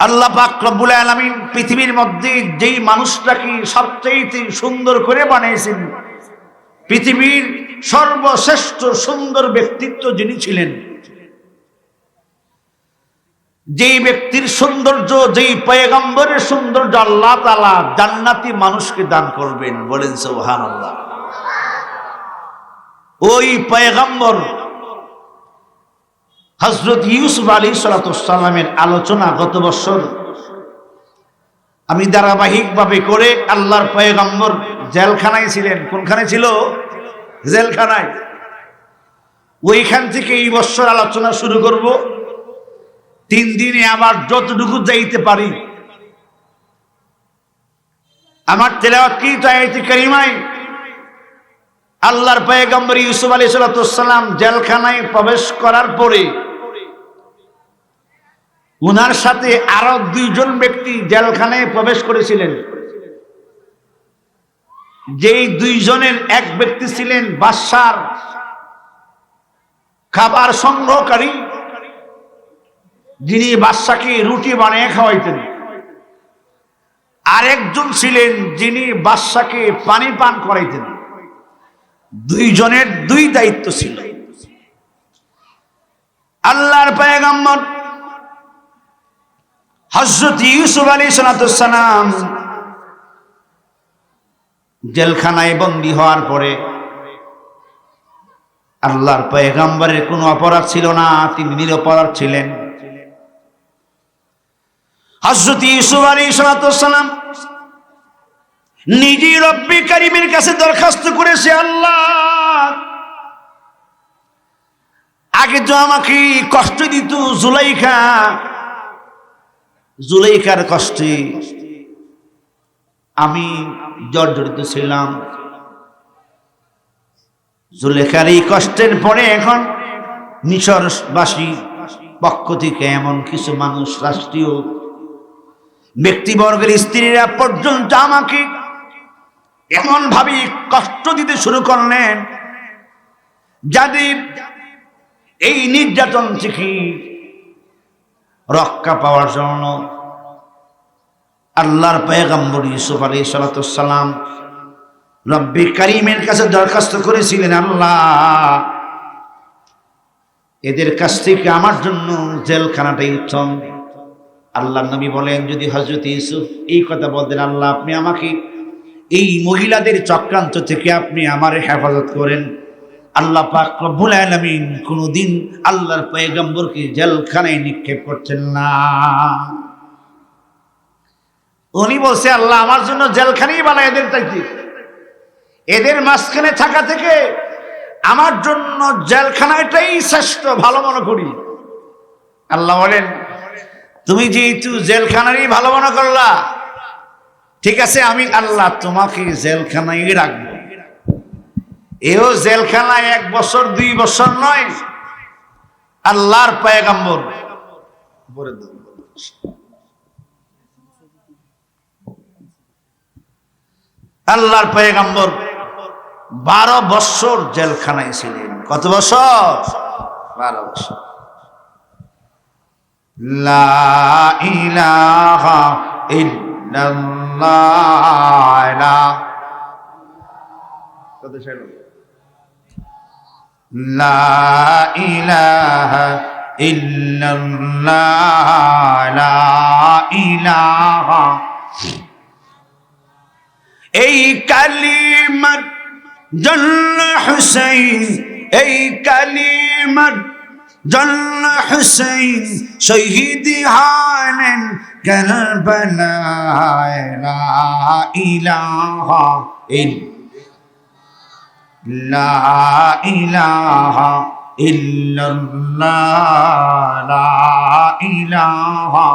আল্লাহ পাক আলামিন পৃথিবীর মধ্যে যেই মানুষটাকে সবচেয়ে সুন্দর করে বানিয়েছেন, পৃথিবীর সর্বশ্রেষ্ঠ সুন্দর ব্যক্তিত্ব যিনি ছিলেন, যেই ব্যক্তির সৌন্দর্য, যেই পয়গম্বরের সৌন্দর্য আল্লাহ তালা জান্নাতি মানুষকে দান করবেন, বলেন সোহান আল্লাহ ওই পয়গম্বর হজরত ইউসুফ আলী সালাতামের আলোচনা গত বছর। আমি ধারাবাহিকভাবে করে আল্লাহর পয়গম্বর জেলখানায় ছিলেন। কোনখানে ছিল? জেলখানায়। ওইখান থেকে এই বছর আলোচনা শুরু করব। তিন দিনে আবার যতটুকু যাইতে পারি। আমার তেলাওয়াত কি? চাইতে করিমাই আল্লাহর পয়গম্বর ইউসুফ আলী সাল্লাম জেলখানায় প্রবেশ করার পরে উনার সাথে আরও দুইজন ব্যক্তি জেলখানায় প্রবেশ করেছিলেন। যেই দুইজনের এক ব্যক্তি ছিলেন বাদশার খাবার সংগ্রহকারী, যিনি বাদশাকে রুটি বানিয়ে খাওয়াইতেন। আরেকজন ছিলেন যিনি বাদশাকে পানি পান করাইতেন। দুইজনের দুই দায়িত্ব ছিল। আল্লাহর পায়গাম্বর হজরত ইউসুফ আলী সালাম জেলখানায় বন্দী হওয়ার পরে আল্লাহর পয়গাম্বরের কোনো অপরাধ ছিল না, তিনি নিরপরাধ ছিলেন। হজরত ইউসুফ আলী সালাম নিজে রব্বি কারিমের কাছে দরখাস্ত করেছে আল্লাহ। আগে তো আমাকে কষ্ট দিত জুলাইখা জুলাইখার কষ্টে আমি জর্জরিত ছিলাম। জুলেখার এই কষ্টের পরে এখন মিশরবাসী পক্ষ থেকে এমন কিছু মানুষ, রাষ্ট্রীয় ব্যক্তিবর্গের স্ত্রীরা পর্যন্ত আমাকে এমন ভাবে কষ্ট দিতে শুরু করলেন যাদের এই নির্যাতন থেকে রক্ষা পাওয়ার জন্য আল্লাহর পেগম্বর ইউসুফ আলী সালাতাম রব্বি করিমের কাছে দরখাস্ত করেছিলেন, আল্লাহ, এদের কাছ থেকে আমার জন্য জেলখানাটাই উত্তম। আল্লাহ নবী বলেন, যদি হজরত ইউসুফ এই কথা বলতেন, আল্লাহ, আপনি আমাকে এই মহিলাদের চক্রান্ত থেকে আপনি আমার হেফাজত করেন। আল্লাহ পাক রব্বুল আলামিন কোনদিন আল্লাহর পয়গম্বরকে জেলখানায় নিক্ষেপ করছেন না। উনি বলছে, আল্লাহ, আমার জন্য জেলখানেই বানায় এদের চাইতে এদের মাঝখানে থাকা থেকে আমার জন্য জেলখানাটাই শ্রেষ্ঠ, ভালো মনে করি। আল্লাহ বলেন, তুমি যেহেতু জেলখানারই ভালো মনে করলা ঠিক আছে, আমি আল্লাহ তোমাকে জেলখানায় রাখব। এও জেলখানায় এক বছর, দুই বছর নয়। আল্লাহর পায়গাম্বর। আল্লাহর পায়গাম্বর বারো বছর জেলখানায় ছিলেন। কত বছর? বারো বছর। লা ইলাহা ইল্লাল্লাহ এই কালিমার জন্য হুসাইন এই কালিমার জন্য হুসাইন শহীদ হানেন কারবালায় লা ইলাহা ইল্লাল্লাহ লা ইলাহা ইল্লাল্লাহ লা ইলাহা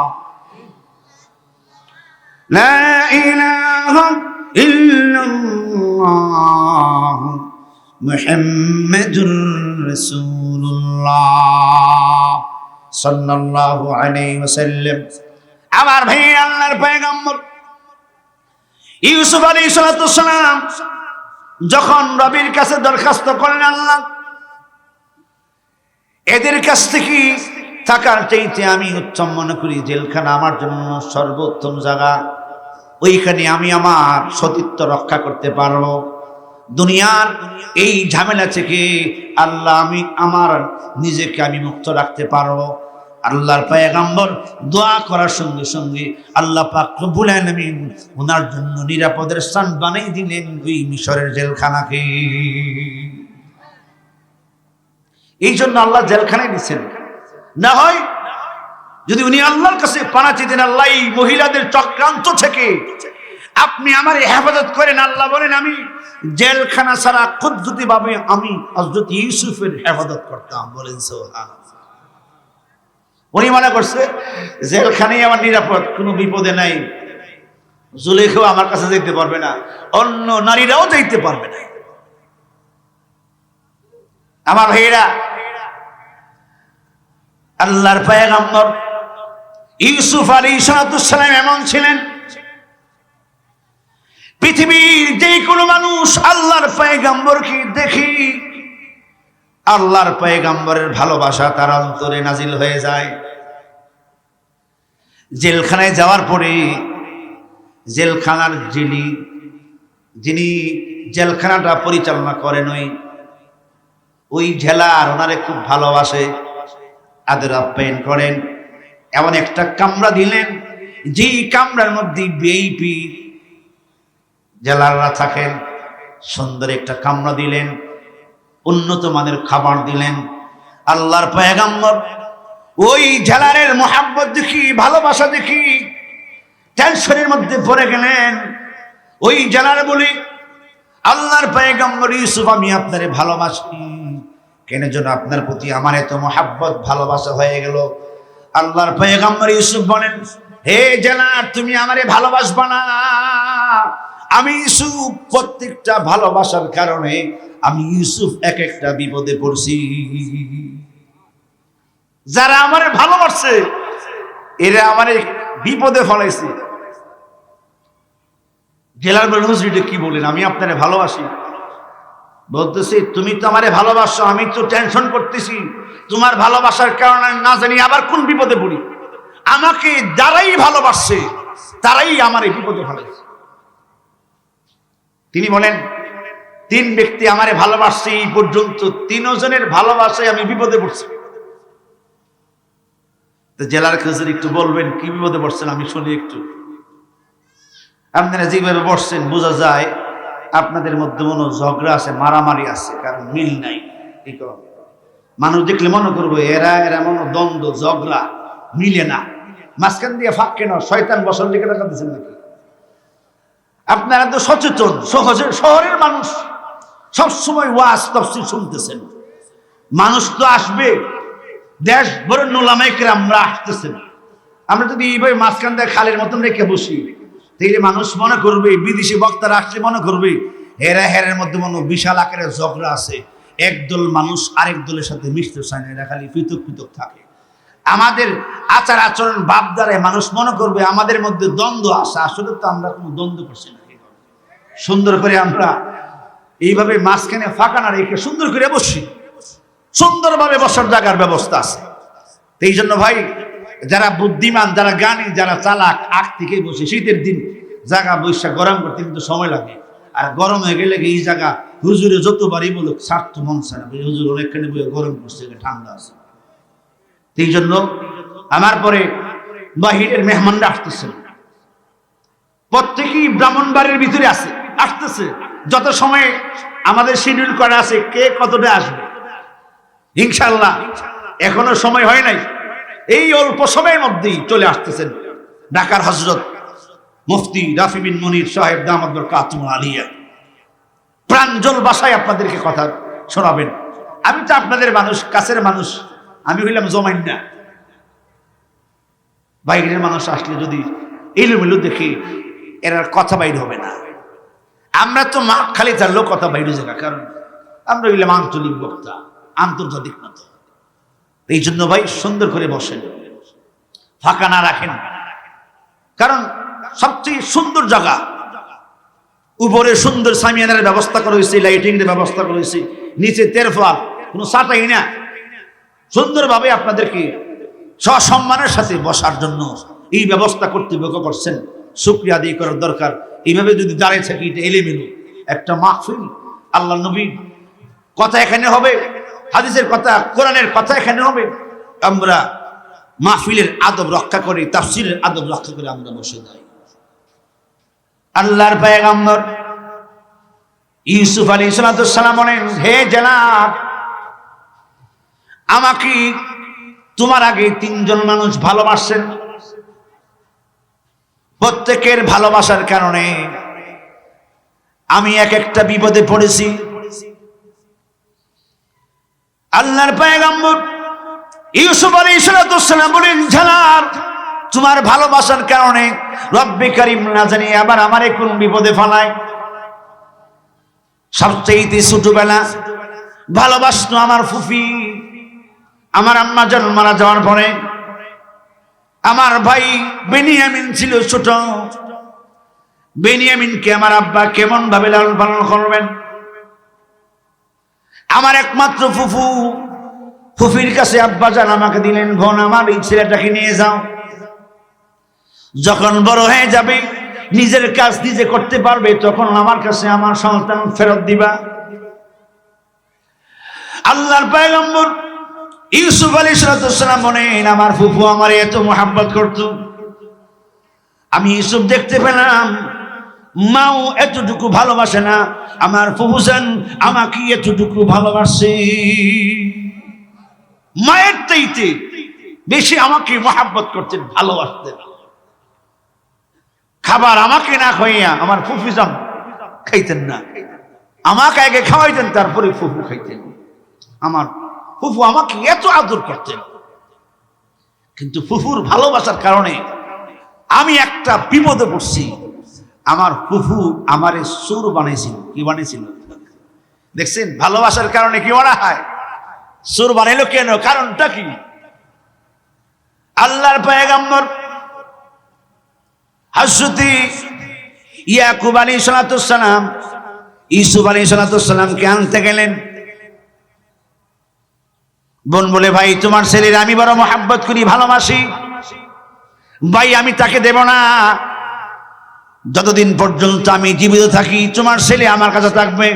লা ইলাহা ইল্লাল্লাহ মুহাম্মাদুর রাসূলুল্লাহ সাল্লাল্লাহু আলাইহি ওয়াসাল্লাম। আমার ভাই আল্লাহর পয়গম্বর ইউসুফ আলাইহিস সালাম যখন রবির কাছে দরখাস্ত করলেন আল্লাহ, এদের কাছ থেকে থাকার চাইতে আমি উত্তম মনে করি, জেলখানা আমার জন্য সর্বোত্তম জায়গা। ওইখানে আমি আমার সতীত্ব রক্ষা করতে পারব। দুনিয়ার এই ঝামেলা থেকে আল্লাহ আমি আমার নিজেকে আমি মুক্ত রাখতে পারব। আল্লাহর পায়গাম্বর দোয়া করার সঙ্গে সঙ্গে আল্লাহ পাক রব্বুল আলামিন ওনার জন্য নিরাপদের স্থান বানাই দিলেন ওই মিশরের জেলখানাকে। এই জন্য আল্লাহ জেলখানায় দিচ্ছেন না হয় যদি উনি আল্লাহর কাছে পানা চেতেন আল্লাহ এই মহিলাদের চক্রান্ত থেকে আপনি আমার হেফাজত করেন, আল্লাহ বলেন, আমি জেলখানা ছাড়া কুদ্দুতি ভাবে আমি হজরত ইউসুফের হেফাজত করতাম। বলেন সোহান উনি মনে করছে, জেলখানেই আমার নিরাপদ, কোনো বিপদে নাই। জুলেখেও আমার কাছে যেতে পারবে না, অন্য নারীরাও যেতে পারবে না। আমার ভাইয়েরা, আল্লাহর পায়গাম্বর, ইউসুফ আলী সালাম এমন ছিলেন পৃথিবীর যে কোনো মানুষ আল্লাহর পায়গাম্বরকে দেখি আল্লাহর পায়গাম্বরের ভালোবাসা তার অন্তরে নাজিল হয়ে যায়। জেলখানায় যাওয়ার পরে জেলখানার যিনি যিনি জেলখানাটা পরিচালনা করেন, ওই ওই জেলার ওনারে খুব ভালোবাসে, আদর আপ্যায়ন করেন। এমন একটা কামরা দিলেন, যেই কামরার মধ্যে বিএইপি জেলাররা থাকেন, সুন্দর একটা কামরা দিলেন, উন্নত মানের খাবার দিলেন। আল্লাহর পয়গাম্বর, ওই জেলারের মোহাব্বত দেখি, ভালোবাসা দেখি, টেনশনের মধ্যে পড়ে গেলেন। ওই জেলার বলি, আল্লাহর পয়গাম্বর, ইউসুফ, আমি আপনারে ভালোবাসি। কেন যেন আপনার প্রতি আমার এত মোহাব্বত, ভালোবাসা হয়ে গেল? আল্লাহর পয়গাম্বর ইউসুফ বলেন, হে জেলার তুমি আমারে ভালোবাসবা না। আমি ইউসুফ প্রত্যেকটা ভালোবাসার কারণে আমি ইউসুফ এক একটা বিপদে পড়ছি। যারা আমারে ভালোবাসছে, এরা আমারে বিপদে ফলাইছে। জেলার হুজুরিটা কি বলেন? আমি আপনারে ভালোবাসি। বলতেছি, তুমি তো আমারে ভালোবাসো, আমি তো টেনশন করতেছি। তোমার ভালোবাসার কারণে না জানি আবার কোন বিপদে পড়ি। আমাকে যারাই ভালোবাসছে, তারাই আমার বিপদে ফেলাইছে। তিনি বলেন, তিন ব্যক্তি আমারে ভালোবাসছে এই পর্যন্ত তিনজনের ভালোবাসায় আমি বিপদে পড়ছি। তো জেলার খুঁজে একটু বলবেন, কি বিপদে পড়ছেন? আমি শুনি একটু। আপনারা যেভাবে বসছেন বোঝা যায় আপনাদের মধ্যে মনে ঝগড়া আছে, মারামারি আছে, কারণ মিল নাই। মানুষ দেখলে মনে করব, এরা এরা মনে দ্বন্দ্ব, ঝগড়া, মিলে না। মাঝখান দিয়ে ফাঁক কেন? শয়তান বছর লিখে রাখা নাকি? আপনারা তো সচেতন, সহজে শহরের মানুষ সবসময় ওয়াজ, তফসিল শুনতেছেন। মানুষ তো আসবে, দেশ ভরে নোলামাইকে আমরা আসতেছেন। আমরা যদি এইভাবে মাঝখান দিয়ে খালের মতন রেখে বসি, তাইলে মানুষ মনে করবে, বিদেশি বক্তারা আসলে মনে করবে, হেরা হেরের মধ্যে মনে বিশাল আকারের ঝগড়া আছে। একদল মানুষ আরেক দলের সাথে মিশতে চায় না, এরা খালি পৃথক পৃথক থাকে। আমাদের আচার আচরণ ভাব দ্বারায় মানুষ মনে করবে আমাদের মধ্যে দ্বন্দ্ব আসে আসলে তো আমরা কোনো দ্বন্দ্ব করছি না। সুন্দর করে আমরা এইভাবে মাঝখানে ফাঁকা না রেখে সুন্দর করে বসি। সুন্দরভাবে বসার জায়গার ব্যবস্থা আছে। এই জন্য ভাই, যারা বুদ্ধিমান, যারা জ্ঞানী, যারা চালাক আগ থেকে বসে শীতের দিন জায়গা বৈশা গরম করতে কিন্তু সময় লাগে। আর গরম হয়ে গেলে এই জায়গা হুজুরে যতবারই বলুক, স্বার্থ মন ছাড়া। হুজুর অনেকখানি বইয়ে গরম করছে, ঠান্ডা আছে। এই জন্য আমার পরে বাহিরের মেহমানরা আসতেছে। প্রত্যেকেই ব্রাহ্মণবাড়ির ভিতরে আছে, আসতেছে। যত সময়ে আমাদের শিডিউল করা আছে, কে কতটা আসবে? ইনশাল্লাহ এখনও সময় হয় নাই। এই অল্প সময়ের মধ্যেই চলে আসতেছেন ঢাকার হজরত মুফতি রাফি বিন মনির সাহেব দামাদ কাতুম আলিয়া। প্রাঞ্জল বাসায় আপনাদেরকে কথা শোনাবেন। আমি তো আপনাদের মানুষ, কাছের মানুষ। আমি হইলাম জমাইন না। বাইরের মানুষ আসলে যদি এলোমেলো দেখি, এরা কথা বাইর হবে না। আমরা তো মা খালি চাললেও কথা বাইরে জায়গা কারণ আমরা হইলাম আঞ্চলিক বক্তা, আন্তর্জাতিক মতো এই জন্য ভাই সুন্দর করে বসেন। ফাঁকা না রাখেন। কারণ সবচেয়ে সুন্দর জায়গা, উপরে সুন্দর সামিয়ানের ব্যবস্থা করা হয়েছে লাইটিং এর ব্যবস্থা করা হয়েছে, নিচে তেরফা, কোনো সাটাই না। সুন্দরভাবে আপনাদেরকে সসম্মানের সাথে বসার জন্য এই ব্যবস্থা কর্তৃপক্ষ করছেন। শুক্রিয়া আদায় করার দরকার। এইভাবে যদি দাঁড়িয়ে থাকি, এটা এলেমেলো একটা মাহফিল, আল্লাহ নবী, কথা এখানে হবে, হাদিসের কথা, কোরআনের কথা এখানে হবে। আমরা মাহফিলের আদব রক্ষা করি তাফসিলের আদব রক্ষা করে আমরা বসে যাই। আল্লাহর পায়গাম্বর, ইউসুফ আলী সালাম বলেন, হে জনাব আমাকে তোমার আগে তিনজন মানুষ ভালোবাসছেন প্রত্যেকের ভালোবাসার কারণে আমি এক একটা বিপদে পড়েছি। আল্লাহর পায়গাম্বর ইউসুফ আলী সালাম বলেন ঝালার তোমার ভালোবাসার কারণে রব্বে করিম না জানি আবার আমারে কোন বিপদে ফেলায়? সবচেয়ে ছোটবেলা ভালোবাসতো আমার ফুফি। আমার আম্মা জান মারা যাওয়ার পরে আমার ভাই বেনিয়ামিন ছিল ছোট। বেনিয়ামিনকে আমার আব্বা কেমন ভাবে লালন পালন করবেন? আমার একমাত্র ফুফু, ফুফির কাছে আব্বা যান আমাকে দিলেন, বোন, আমার এই ছেলেটাকে নিয়ে যাও। যখন বড় হয়ে যাবে, নিজের কাজ নিজে করতে পারবে, তখন আমার কাছে আমার সন্তান ফেরত দিবা। আল্লাহর পয়গম্বর ইউসুফ আলী সালাম বলেন, আমার ফুফু আমার এত মোহাব্বত করত। আমি ইউসুফ দেখতে পেলাম। মাও এতটুকু ভালোবাসে না। আমার ফুফুসান আমাকে এতটুকু ভালোবাসে। মায়ের চাইতে বেশি আমাকে মোহাব্বত করতেন, ভালোবাসতেন। খাবার আমাকে না খাইয়া আমার ফুফিজান খাইতেন না। আমাকে আগে খাওয়াইতেন, তারপরে ফুফু খাইতেন। আমার ফুফু আমাকে এত আদর করতেন। কিন্তু ফুফুর ভালোবাসার কারণে আমি একটা বিপদে পড়ছি। আমার ফুফু আমারে সুর বানাইছিল কি বানিয়েছিল? দেখছেন? ভালোবাসার কারণে কি বানা হয়? সুর বানাইলো কেন? কারণটা কি? আল্লাহর পায়গাম্বর হাসুতি ইয়াকুব আলী সালাতাম ইসুফ আলী সালাতামকে আনতে গেলেন। বোন বলে, ভাই, তোমার ছেলের আমি বড় মহাব্বত করি, ভালোবাসি। ভাই, আমি তাকে দেব না। যতদিন পর্যন্ত আমি জীবিত থাকি, তোমার ছেলে আমার কাছে থাকবে।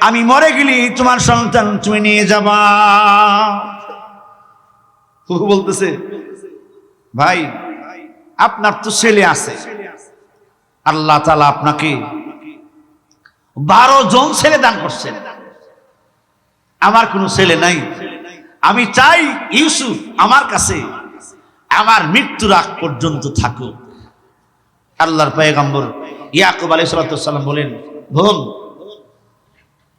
আমি মরে গেলি তোমার সন্তান তুমি নিয়ে যাবা। বলতেছে, ভাই, আপনার তো ছেলে আছে। আল্লাহ তালা আপনাকে বারো জন ছেলে দান করছেন। আমার কোনো ছেলে নাই। আমি চাই ইউসুফ আমার কাছে আমার মৃত্যুর আগ পর্যন্ত থাকুক। আল্লাহর পায়গাম্বর ইয়াকুব আলী সালাম বলেন, বোন,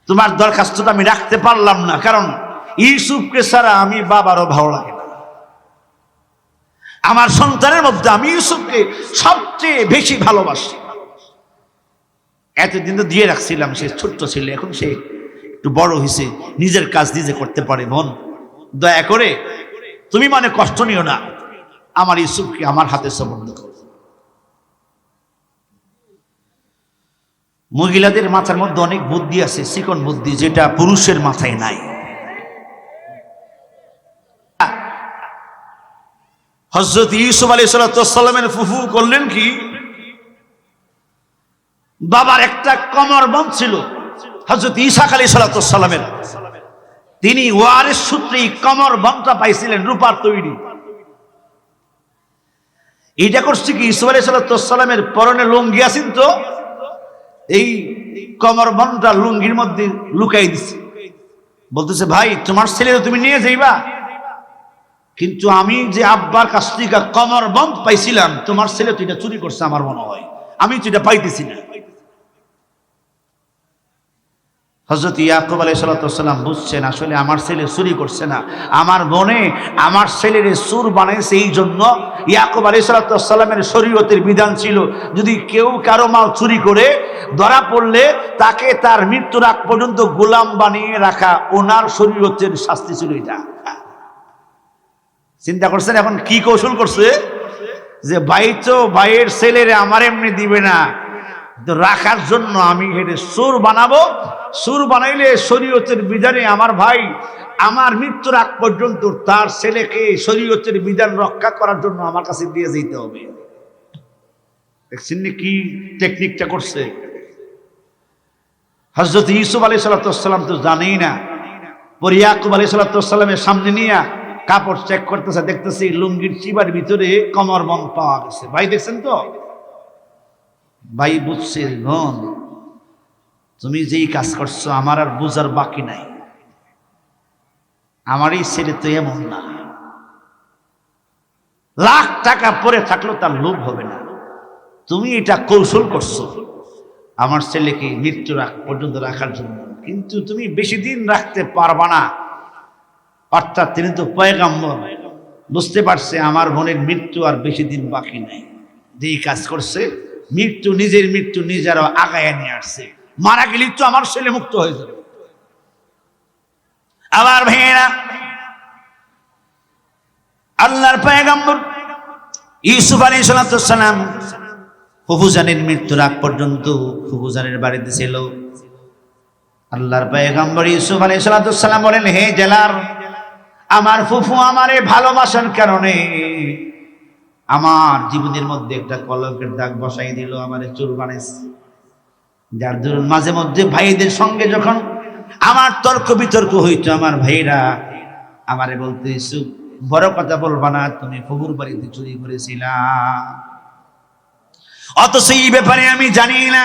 তোমার দরখাস্তটা আমি রাখতে পারলাম না, কারণ ইউসুফকে ছাড়া আমি বাবারও ভালো লাগে না। আমার সন্তানের মধ্যে আমি ইউসুফকে সবচেয়ে বেশি ভালোবাসি। এতদিন তো দিয়ে রাখছিলাম, সে ছোট্ট ছেলে, এখন সে একটু বড় হয়েছে, নিজের কাজ নিজে করতে পারে, বোন। দয়া করে, তুমি মানে কষ্ট নিও না। আমার ইউসুফকে আমার হাতে সম্বন্ধ করো। মহিলাদের মাথার মধ্যে অনেক বুদ্ধি আছে, চিকন বুদ্ধি, যেটা পুরুষের মাথায় নাই। হজরত ইউসুফ আলী সাল্লামের ফুফু করলেন কি? বাবার একটা কমর বন্ধ ছিল হজরত ইসাক আলী সাল্লামের তিনি ওয়ারের সূত্রে কমর বন্ধটা পাইছিলেন, রূপার তৈরি। এটা করছে কি? ইসুফ আলী পরনে লুঙ্গি আছেন তো? এই কমর বন্ধটা লুঙ্গির মধ্যে লুকাই দিছে। বলতেছে, ভাই, তোমার ছেলে তুমি নিয়ে যাইবা। কিন্তু আমি যে আব্বার কাছ থেকে কমর বন্ধ পাইছিলাম, তোমার ছেলে তো এটা চুরি করছে আমার মনে হয়। আমি তো এটা পাইতেছি না। হজরত ইয়াকুব আলাই সাল্লাম বুঝছেন, আসলে আমার ছেলে চুরি করছে না। আমার মনে আমার ছেলের সুর বানাইছে এই জন্য ইয়াকুব আলাই সাল্লামের শরীয়তের বিধান ছিল, যদি কেউ কারও মাল চুরি করে, ধরা পড়লে তাকে তার মৃত্যুর আগ পর্যন্ত গোলাম বানিয়ে রাখা ওনার শরীয়তের শাস্তি ছিল এটা। চিন্তা করছেন এখন কি কৌশল করছে? যে ভাই তো ভাইয়ের ছেলেরে আমার এমনি দিবে না। রাখার জন্য আমি হেঁটে সুর বানাবো। সুর বানাইলে শরীয়তের বিধানে আমার ভাই, আমার মৃত্যুর আগ পর্যন্ত তার ছেলেকে শরীয়তের বিধান রক্ষা করার জন্য আমার কাছে দিয়ে যেতে হবে। দেখছেন কি টেকনিকটা করছে? হজরত ইউসুফ আলী সাল্লাম তো জানেই না। পরে ইয়াকুব আলী সাল্লামের সামনে নিয়ে কাপড় চেক করতেছে, দেখতেছি লুঙ্গির চিবার ভিতরে কমর বন পাওয়া গেছে। ভাই, দেখছেন তো? ভাই বুঝছে নন। তুমি যেই কাজ করছ, আমার আর বুঝার বাকি নাই। আমারই ছেলে তো এমন না। লাখ টাকা পরে থাকলেও তার লোভ হবে না। তুমি এটা কৌশল করছ আমার ছেলেকে মৃত্যু রাখ পর্যন্ত রাখার জন্য। কিন্তু তুমি বেশি দিন রাখতে পারবা না। অর্থাৎ তিনি তো পয়গাম্বর। বুঝতে পারছে আমার বোনের মৃত্যু আর বেশি দিন বাকি নাই। যেই কাজ করছে মৃত্যু, নিজের মৃত্যু নিজেরও আগায় নিয়ে আসছে। মারা গেলেই তো আমার ছেলে মুক্ত হয়ে যাবে। আবার ভেঙেরা আল্লাহর পয়গাম্বর ইউসুফ আলী সালাম ফুফুজানের মৃত্যুর আগ পর্যন্ত ফুফুজানের বাড়িতে ছিল। আল্লাহর পয়গাম্বর ইউসুফ আলী সালাম বলেন, হে জেলার আমার ফুফু আমারে ভালোবাসার কারণে আমার জীবনের মধ্যে একটা কলকের দাগ বসাই দিল, আমার চুল বানাইছে। যার দরুন মাঝে মধ্যে ভাইদের সঙ্গে যখন আমার তর্ক বিতর্ক হইতো, আমার ভাইরা আমারে বলতে ইসুফ বড় কথা বলবা না, তুমি ফুবুর বাড়িতে চুরি করেছিলা। অত সেই ব্যাপারে আমি জানি না।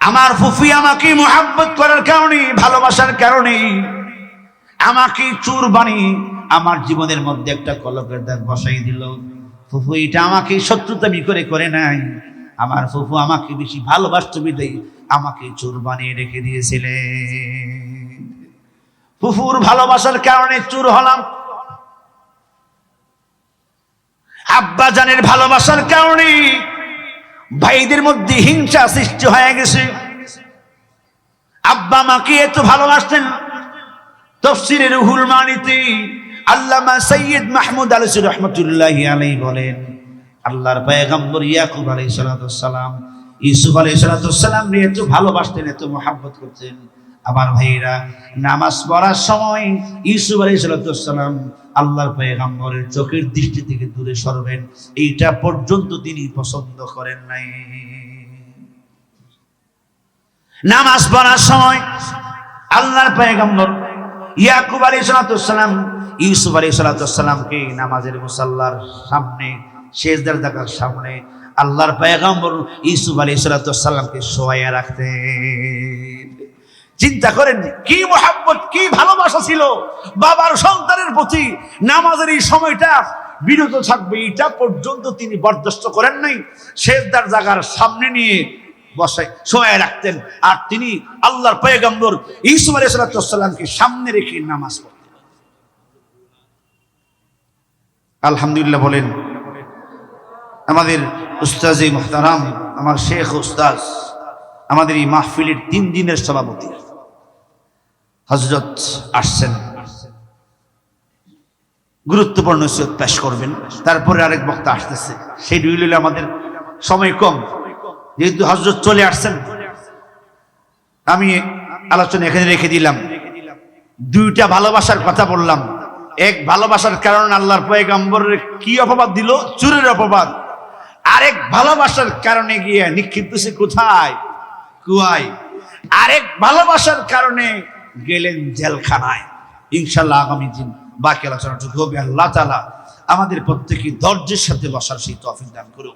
আমার ফুফি আমাকে মোহাব্বত করার কারণে, ভালোবাসার কারণে আমাকে চুর বানিয়ে আমার জীবনের মধ্যে একটা কলকের দাগ বসাই দিল। ফুফু, এটা আমাকে শত্রুতামি করে করে নাই। আমার ফুফু আমাকে বেশি ভালোবাসত বিদায়, আমাকে চোর বানিয়ে রেখে দিয়েছিলেন ফুফুর ভালোবাসার কারণে চুর হলাম। আব্বা জানের ভালোবাসার কারণে ভাইদের মধ্যে হিংসা সৃষ্টি হয়ে গেছে। আব্বা মাকে এত ভালোবাসতেন তফসিরের রুহুল মানিতে আল্লামা সৈয়দ মাহমুদ আলসি রহমতুল্লাহ আলাই বলেন, আল্লাহর পয়গম্বর ইয়াকুব আলাই সালাম, ইউসুফ আলাই সালাম এত ভালোবাসতেন, এত মোহাব্বত করতেন। আমার ভাইরা নামাজ পড়ার সময় ইউসুফ আলাই সালাম আল্লাহর পয়গম্বরের চোখের দৃষ্টি থেকে দূরে সরবেন, এইটা পর্যন্ত তিনি পছন্দ করেন নাই। নামাজ পড়ার সময় আল্লাহর পয়গম্বর ইয়াকুব আলী সালাম, ইউসুফ আলী সালাতামকে নামাজের মুসাল্লার সামনে শেষদার দেখার সামনে আল্লাহর পয়গম্বর ইউসুফ আলী সালাতামকে সোয়াইয়া রাখতেন। চিন্তা করেন, কি মোহাব্বত, কি ভালোবাসা ছিল বাবার সন্তানের প্রতি। নামাজের এই সময়টা বিরত থাকবে, এটা পর্যন্ত তিনি বরদাস্ত করেন নাই। শেষদার জায়গার সামনে নিয়ে বসায় রাখতেন। আর তিনি আল্লাহর পয়গম্বর ইসুম আলাইসালামকে সামনে রেখে নামাজ পড়তেন। আলহামদুলিল্লাহ বলেন, আমাদের উস্তাজি মুখতারাম আমার শেখ উস্তাজ আমাদের এই মাহফিলের তিন দিনের সভাপতি হজরত আসছেন। গুরুত্বপূর্ণ সৈয়দ পেশ করবেন, তারপরে আরেক বক্তা আসতেছে, সেই দুই আমাদের সময় কম। যেহেতু হজরত চলে আসছেন, আমি আলোচনা এখানে রেখে দিলাম। দুইটা ভালোবাসার কথা বললাম। এক ভালোবাসার কারণ আল্লাহর পয়গাম্বরের কি অপবাদ দিল? চুরের অপবাদ। আরেক ভালোবাসার কারণে গিয়ে নিক্ষিপ্ত সে কোথায়? কুয়াই আরেক ভালোবাসার কারণে গেলেন জেলখানায়। ইনশাল্লাহ আগামী দিন বাকি আলোচনাটুকু হবে। আল্লাহ তালা আমাদের প্রত্যেকে ধৈর্যের সাথে বসার সেই তফিক দান করুক।